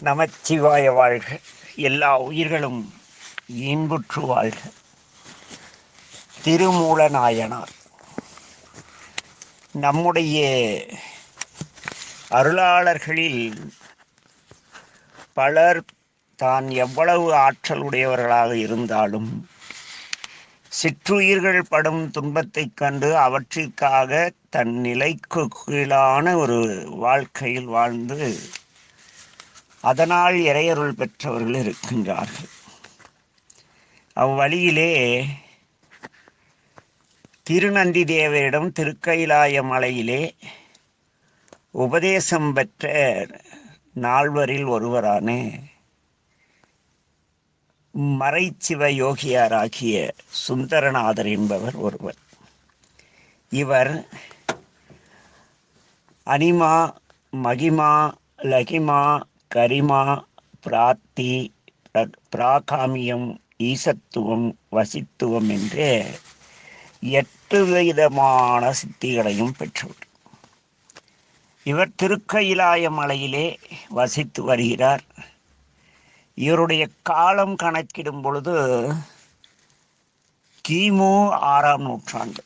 நமச்சிவாய வாழ்க எல்லா உயிர்களும் இன்புற்று வாழ்க. திருமூல நாயனார். நம்முடைய அருளாளர்களில் பலர் தான் எவ்வளவு ஆற்றல் உடையவர்களாக இருந்தாலும் சிற்றுயிர்கள் படும் துன்பத்தைக் கண்டு அவற்றிற்காக தன் நிலைக்கு கீழான ஒரு வாழ்க்கையில் வாழ்ந்து அதனால் இறையருள் பெற்றவர்கள் இருக்கின்றார்கள். அவ்வழியிலே திருநந்தி தேவரிடம் திருக்கைலாய மலையிலே உபதேசம் பெற்ற நால்வரில் ஒருவரான மறைச்சிவ யோகியாராகிய சுந்தரநாதர் என்பவர் ஒருவர். இவர் அனிமா மகிமா லகிமா கரிமா பிராத்தி பிராகாமியம் ஈசத்துவம் வசித்துவம் என்று எட்டு விதமான சித்திகளையும் பெற்றவர். இவர் திருக்கயிலாய மலையிலே வசித்து வருகிறார். இவருடைய காலம் கணக்கிடும் பொழுது கிமு ஆறாம் நூற்றாண்டு.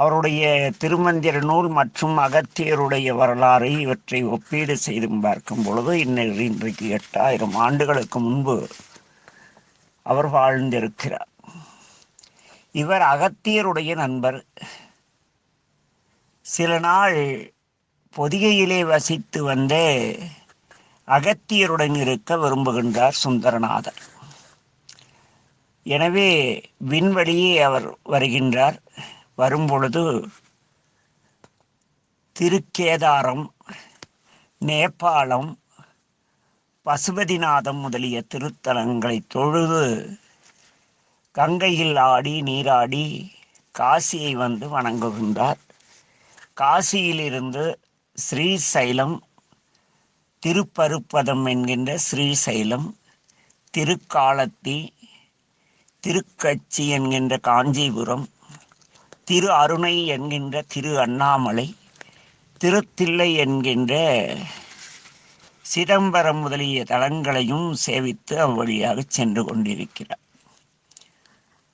அவருடைய திருமந்திர நூல் மற்றும் அகத்தியருடைய வரலாறு இவற்றை ஒப்பீடு செய்து பார்க்கும் பொழுது இன்னைக்கு இன்றைக்கு எட்டாயிரம் ஆண்டுகளுக்கு முன்பு அவர் வாழ்ந்திருக்கிறார். இவர் அகத்தியருடைய நண்பர். சில நாள் பொதிகையிலே வசித்து வந்த அகத்தியருடன் இருக்க விரும்புகின்றார் சுந்தரநாதர். எனவே விண்வெளியே அவர் வருகின்றார். வரும்பொழுது திருக்கேதாரம் நேபாளம் பசுபதிநாதம் முதலிய திருத்தலங்களை தொழுது கங்கையில் ஆடி நீராடி காசியை வந்து வணங்குகின்றார். காசியிலிருந்து ஸ்ரீசைலம் திருப்பருப்பதம் என்கின்ற ஸ்ரீசைலம் திருக்காலத்தி திருக்கச்சி என்கின்ற காஞ்சிபுரம் திரு அருணை என்கின்ற திரு அண்ணாமலை திருத்தில்லை என்கின்ற சிதம்பரம் முதலிய தலங்களையும் சேவித்து அவ்வழியாக சென்று கொண்டிருக்கிறார்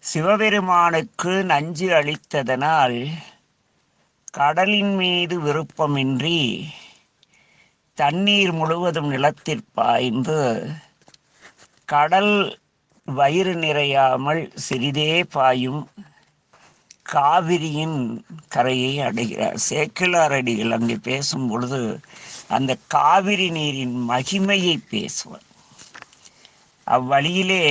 சிவபெருமானுக்கு நஞ்சு அளித்ததனால் கடலின் மீது விருப்பமின்றி தண்ணீர் முழுவதும் நிலத்தில் பாய்ந்து கடல் வயிறு நிறையாமல் சிறிதே பாயும் காவிரியின் கரையை அடைகிறார். சேக்கிழார் அடிகள் அங்கே பேசும் பொழுது அந்த காவிரி நீரின் மகிமையை பேசுவார். அவ்வழியிலே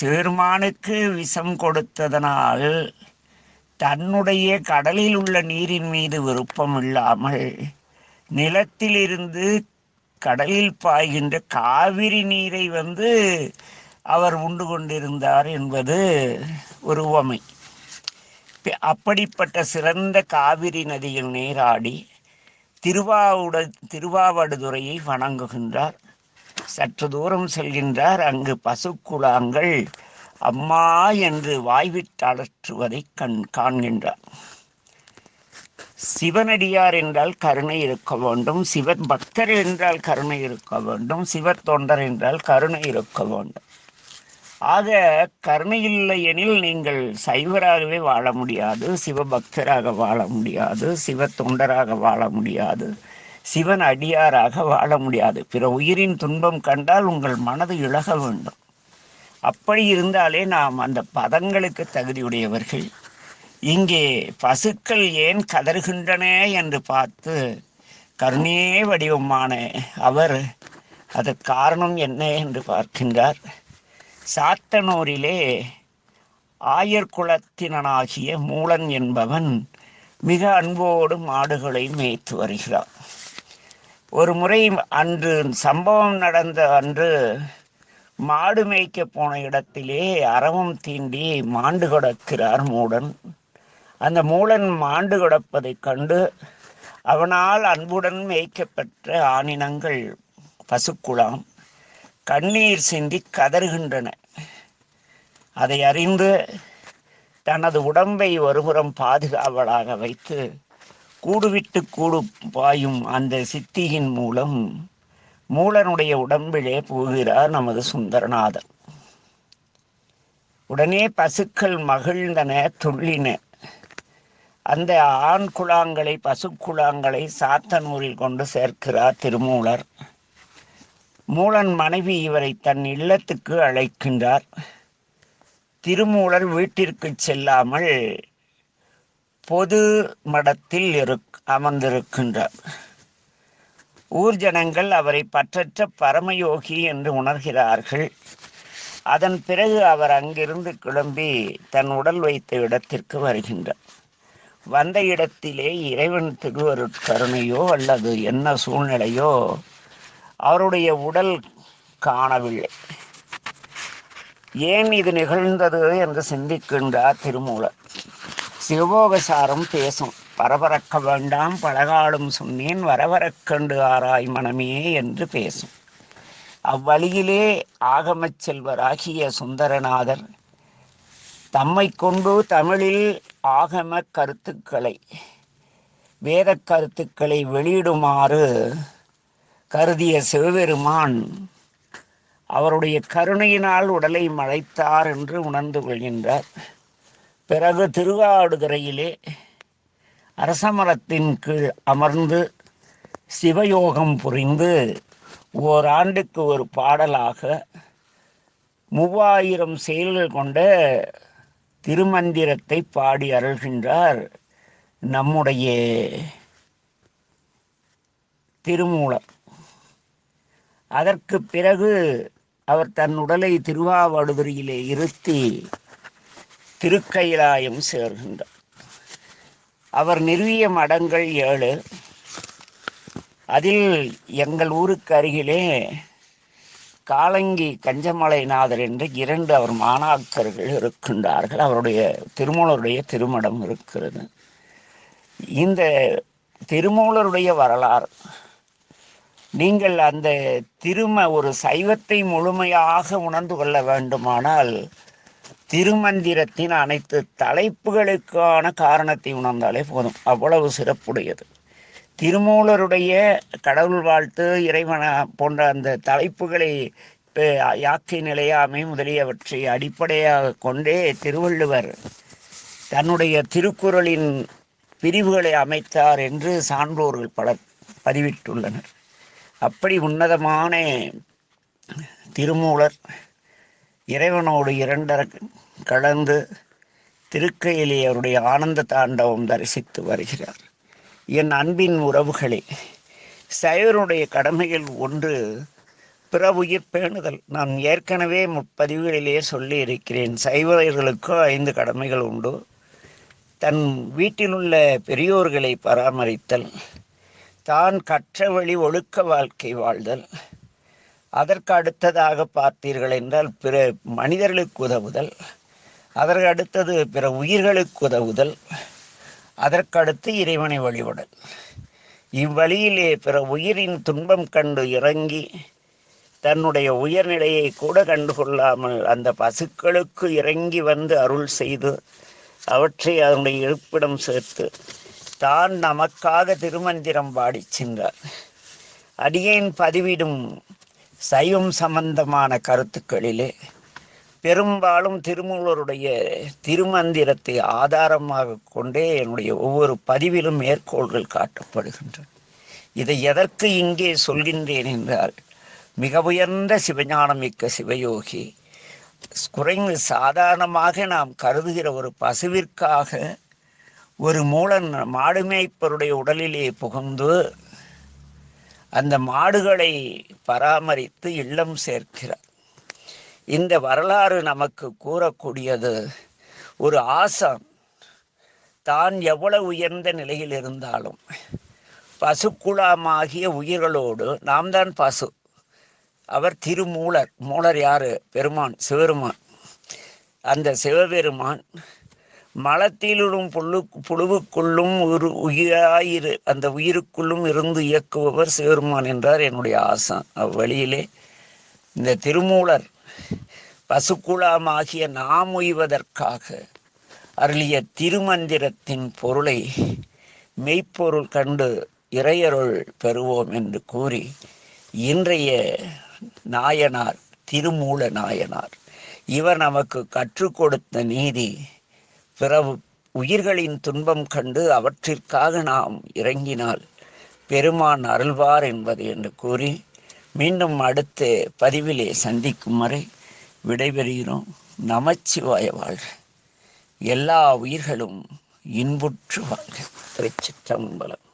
சேர்மானுக்கு விஷம் கொடுத்ததனால் தன்னுடைய கடலில் உள்ள நீரின் மீது விருப்பம் இல்லாமல் நிலத்திலிருந்து கடலில் பாய்கின்ற காவிரி நீரை வந்து அவர் உண்டு கொண்டிருந்தார் என்பது ஒரு உவமை அப்படிப்பட்ட சிறந்த காவிரி நதியில் நீராடி திருவாவுட திருவாவடுதுறையை வணங்குகின்றார். சற்று தூரம் செல்கின்றார். அங்கு பசுக்குழாங்கள் அம்மா என்று வாய்விட்டு அலற்றுவதை கண் காண்கின்றார். சிவனடியார் என்றால் கருணை இருக்க வேண்டும். சிவன் பக்தர் என்றால் கருணை இருக்க வேண்டும். சிவ தொண்டர் என்றால் கருணை இருக்க வேண்டும். ஆக கருணை இல்லை எனில் நீங்கள் சைவராகவே வாழ முடியாது சிவபக்தராக வாழ முடியாது சிவ தொண்டராக வாழ முடியாது சிவன் அடியாராக வாழ முடியாது. பிற உயிரின் துன்பம் கண்டால் உங்கள் மனது இழக வேண்டும். அப்படி இருந்தாலே நாம் அந்த பதங்களுக்கு தகுதியுடையவர்கள். இங்கே பசுக்கள் ஏன் கதறுகின்றன என்று பார்த்து கருணே வடிவமான அவர் அதற்கு காரணம் என்ன? என்று பார்க்கின்றார். சாத்தனூரிலே ஆயர் குலத்தினனாகிய மூலன் என்பவன் மிக அன்போடு மாடுகளை மேய்த்து வருகிறான். ஒரு முறை அன்று சம்பவம் நடந்த அன்று மாடு மேய்க்க போன இடத்திலே அரவம் தீண்டி மாண்டு கிடக்கிறார் மூடன். அந்த மூலன் மாண்டு கிடப்பதைக் கண்டு அவனால் அன்புடன் மேய்க்கப்பெற்ற ஆனினங்கள் பசுக்குளாம் கண்ணீர் சிந்தி கதறுகின்றன. அதை அறிந்து தனது உடம்பை ஒருபுறம் பாதுகாவலாக வைத்து கூடுவிட்டு கூடு பாயும் அந்த சித்தியின் மூலம் மூலனுடைய உடம்பிலே போகிறார் நமது சுந்தரநாதர் உடனே பசுக்கள் மகிழ்ந்தன துள்ளின. அந்த ஆண் குழாங்களை பசுக்குழாங்களை சாத்தனூரில் கொண்டு சேர்க்கிறார் திருமூலர். மூலன் மனைவி இவரை தன் இல்லத்துக்கு அழைக்கின்றார். திருமூலர் வீட்டிற்கு செல்லாமல் பொது மடத்தில் இருக் அமர்ந்திருக்கின்றார். ஊர் ஜனங்கள் அவரை பற்றற்ற பரமயோகி என்று உணர்கிறார்கள். அதன் பிறகு அவர் அங்கிருந்து கிளம்பி தன் உடல் வைத்த இடத்திற்கு வருகின்றார். வந்த இடத்திலே இறைவன் திருவருட்கருணையோ அல்லது என்ன சூழ்நிலையோ அவருடைய உடல் காணவில்லை. ஏன் இது நிகழ்ந்தது என்று சிந்திக்கின்றார் திருமூலர். சிவபோகசாரம் பேசும். பரபரக்க வேண்டாம் பழகாலும் சொன்னேன் வரவரக்கண்டு ஆராய் மனமே என்று பேசும். அவ்வழியிலே ஆகமச் செல்வராகிய சுந்தரநாதர் தம்மை கொண்டு தமிழில் ஆகம கருத்துக்களை வேத கருத்துக்களை வெளியிடுமாறு கருதிய சிவபெருமான் அவருடைய கருணையினால் உடலை மழைத்தார் என்று உணர்ந்து கொள்கின்றார். பிறகு திருவாடுதுறையிலே அரசமரத்தின் கீழ் அமர்ந்து சிவயோகம் புரிந்து ஓராண்டுக்கு ஒரு பாடலாக மூவாயிரம் செயல்கள் கொண்ட திருமந்திரத்தை பாடி அருள்கின்றார் நம்முடைய திருமூலம். அதற்கு பிறகு அவர் தன் உடலை திருவாவடுதுறையிலே இருத்தி திருக்கைலாயம் சேர்கின்றார். அவர் நிறுவிய மடங்கள் ஏழு. அதில் எங்கள் ஊருக்கு அருகிலே காலங்கி கஞ்சமலைநாதர் என்று இரண்டு அவர் மாணாக்கர்கள் இருக்கின்றார்கள். அவருடைய திருமூலருடைய திருமடம் இருக்கிறது. இந்த திருமூலருடைய வரலாறு நீங்கள் அந்த திரும ஒரு சைவத்தை முழுமையாக உணர்ந்து கொள்ள வேண்டுமானால் திருமந்திரத்தின் அனைத்து தலைப்புகளுக்கான காரணத்தை உணர்ந்தாலே போதும். அவ்வளவு சிறப்புடையது. திருமூலருடைய கடவுள் வாழ்த்து இறைவன போன்ற அந்த தலைப்புகளை யாக்கை நிலையாமை முதலியவற்றை அடிப்படையாக கொண்டே திருவள்ளுவர் தன்னுடைய திருக்குறளின் பிரிவுகளை அமைத்தார் என்று சான்றோர்கள் பலர் பதிவிட்டுள்ளனர். அப்படி உன்னதமான திருமூலர் இறைவனோடு இரண்டர கலந்து திருக்கையிலே அவருடைய ஆனந்த தாண்டவம் தரிசித்து வருகிறார். என் அன்பின் உறவுகளே சைவனுடைய கடமைகள் ஒன்று பிற உயிர் பேணுதல். நான் ஏற்கனவே முப்பதிவுகளிலே சொல்லி இருக்கிறேன் சைவர்களுக்கு ஐந்து கடமைகள் உண்டு. தன் வீட்டிலுள்ள பெரியோர்களை பராமரித்தல் தான் கற்ற வழி ஒழுக்க வாழ்க்கை வாழ்தல். அதற்கு அடுத்ததாக பார்த்தீர்கள் என்றால் பிற மனிதர்களுக்கு உதவுதல். அதற்கு அடுத்தது பிற உயிர்களுக்கு உதவுதல். அதற்கடுத்து இறைவனை வழிபடல். இவ்வழியிலே பிற உயிரின் துன்பம் கண்டு இறங்கி தன்னுடைய உயர்நிலையை கூட கண்டுகொள்ளாமல் அந்த பசுக்களுக்கு இறங்கி வந்து அருள் செய்து அவற்றை அதனுடைய இருப்பிடம் சேர்த்து தான் நமக்காக திருமந்திரம் பாடி சென்றார். அடியேன் பதிவிடும் சைவம் சம்பந்தமான கருத்துக்களிலே பெரும்பாலும் திருமூலருடைய திருமந்திரத்தை ஆதாரமாக கொண்டே என்னுடைய ஒவ்வொரு பதிவிலும் மேற்கோள்கள் காட்டப்படுகின்றன. இதை எதற்கு இங்கே சொல்கின்றேன் என்றால் மிக உயர்ந்த சிவஞானமிக்க சிவயோகி குறைந்து சாதாரணமாக நாம் கருதுகிற ஒரு பசுவிற்காக ஒரு மூலன் மாடு மேய்ப்பருடைய உடலிலே புகுந்து அந்த மாடுகளை பராமரித்து இல்லம் சேர்க்கிறார். இந்த வரலாறு நமக்கு கூறக்கூடியது ஒரு ஆசான் தான் எவ்வளவு உயர்ந்த நிலையில் இருந்தாலும் பசுக்குழாமாகிய உயிர்களோடு நாம் தான் பசு. அவர் திருமூலர் மூலர் யாரு? பெருமான் சிவருமான் அந்த சிவபெருமான் மலத்திலும் புழு புழுவுக்குள்ளும் ஒரு உயிராயிரு அந்த உயிருக்குள்ளும் இருந்து இயக்குபவர் சேருமான் என்றார் என்னுடைய ஆசம் அவ்வழியிலே இந்த திருமூலர் பசுக்குழாமாகிய நாம் உய்வதற்காக அருளிய திருமந்திரத்தின் பொருளை மெய்ப்பொருள் கண்டு இறையருள் பெறுவோம் என்று கூறி இன்றைய நாயனார் திருமூல நாயனார் இவர் நமக்கு கற்றுக் கொடுத்த நீதி பிற உயிர்களின் துன்பம் கண்டு அவற்றிற்காக நாம் இறங்கினால் பெருமான் அருள்வார் என்பது என்று கூறி மீண்டும் அடுத்த பதிவிலே சந்திக்கும் வரை விடைபெறுகிறோம். நமச்சிவாய வாழ்க. எல்லா உயிர்களும் இன்புற்று வாழ்க. திருச்சிற்றம்பலம்.